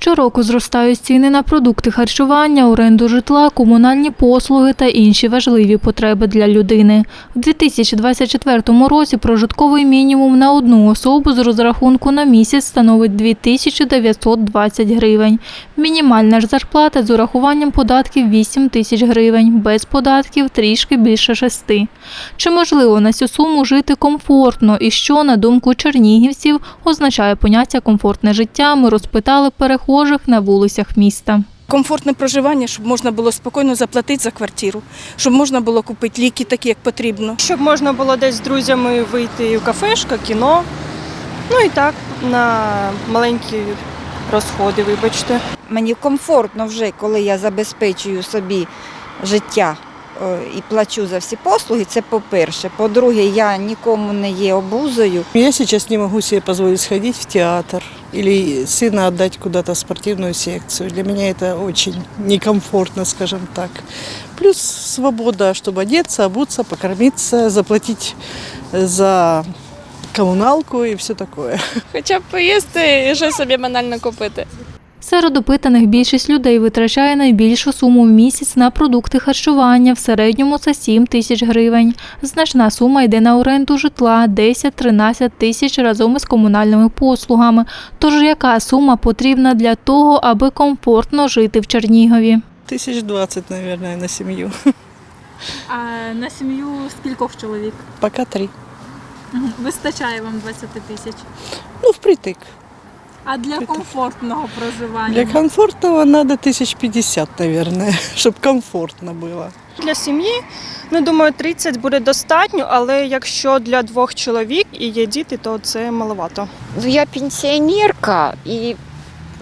Щороку зростають ціни на продукти харчування, оренду житла, комунальні послуги та інші важливі потреби для людини. У 2024 році прожитковий мінімум на одну особу з розрахунку на місяць становить 2920 гривень. Мінімальна ж зарплата з урахуванням податків 8 тисяч гривень, без податків трішки більше шести. Чи можливо на цю суму жити комфортно і що, на думку чернігівців, означає поняття комфортне життя, ми розпитали перехожих на вулицях міста. Комфортне проживання, щоб можна було спокійно заплатити за квартиру, щоб можна було купити ліки такі, як потрібно. Щоб можна було десь з друзями вийти в кафешка, кіно. Ну і так, на маленькі розходи, вибачте. Мені комфортно вже, коли я забезпечую собі життя і плачу за всі послуги. Це по-перше. По-друге, я нікому не є обузою. Я сейчас не могу себе позволить сходить в театр или сына отдать куда-то в спортивную секцию. Для меня это очень некомфортно, скажем так. Плюс свобода, чтобы одеться, обуться, покормиться, заплатить за коммуналку и все такое. Хоча б поїсти і щось собі банально купити. Серед опитаних більшість людей витрачає найбільшу суму в місяць на продукти харчування, в середньому це 7 тисяч гривень. Значна сума йде на оренду житла 10-13 тисяч разом із комунальними послугами. Тож яка сума потрібна для того, аби комфортно жити в Чернігові? Тысяч двадцать, наверное, на семью. А на сім'ю скількох чоловік? Пока три. Вистачає вам 20 тисяч. Ну, впритык. А для комфортного проживання? Для комфортного надо тысяч пятьдесят, наверное, чтобы комфортно было. Для сім'ї, ну думаю, 30 буде достатньо, але якщо для двох чоловік і є діти, то це маловато. Ну, я пенсионерка и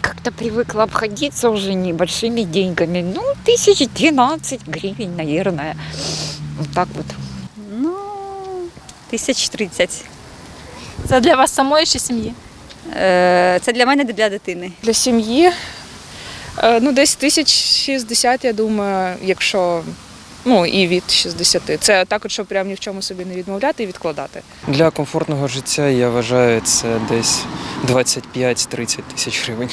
как-то привыкла обходиться уже небольшими деньгами. Ну, тысяч двенадцать гривен, наверное. Вот так вот. Ну, тисяч тридцять. Це для вас самої чи сім'ї? Е, Це для мене для дитини. Для сім'ї е, ну, десь тисяч 60, я думаю, якщо ну і від 60. Це також, щоб прям ні в чому собі не відмовляти і відкладати. Для комфортного життя я вважаю це десь 25-30 тисяч гривень,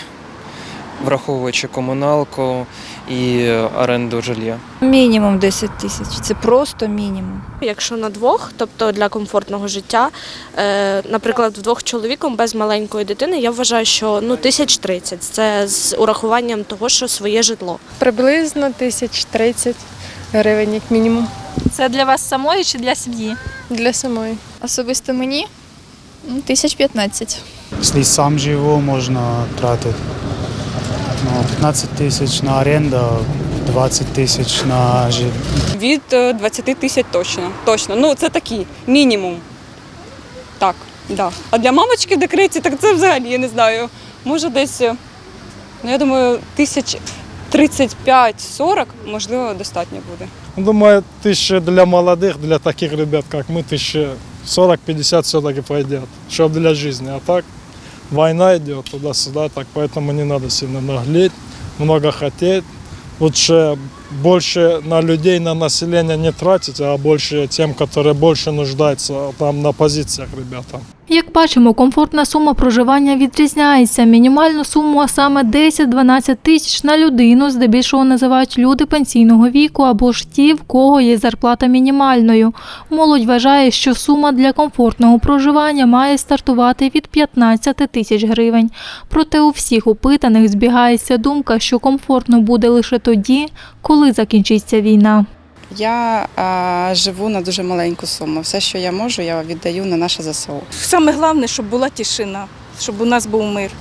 враховуючи комуналку і оренду жилья. Мінімум 10 тисяч. Це просто мінімум. Якщо на двох, тобто для комфортного життя, е, наприклад, вдвох чоловіком без маленької дитини, я вважаю, що ну тисяч 30. Це з урахуванням того, що своє житло. Приблизно тисяч 30 гривень, як мінімум. Це для вас самої чи для сім'ї? Для самої. Особисто мені ну, тисяч 15. Якщо сам живу, можна тратити ну, 15 тисяч на оренду, 20 тисяч на житло. Від е, 20 тисяч точно. Точно. Ну, це такий мінімум. Так, да. А для мамочки в декреті, так це взагалі, я не знаю. Може десь, е, ну я думаю, тисяч 35-40, можливо, достатньо буде. Думаю, тисяча для молодих, для таких ребят, як ми, тисяча 40-50 все-таки пойдет, щоб для жизни. А так, война идет туда-сюда, так поэтому не надо сильно наглеть, много хотеть. Лучше больше на людей, на население не тратить, а больше тем, которые больше нуждаются там на позициях ребята. Як бачимо, комфортна сума проживання відрізняється. Мінімальну суму, а саме 10-12 тисяч на людину, здебільшого називають люди пенсійного віку або ж ті, в кого є зарплата мінімальною. Молодь вважає, що сума для комфортного проживання має стартувати від 15 тисяч гривень. Проте у всіх опитаних збігається думка, що комфортно буде лише тоді, коли закінчиться війна. Я а, живу на дуже маленьку суму. Все, що я можу, я віддаю на наше ЗСУ. Саме головне, щоб була тишина, щоб у нас був мир.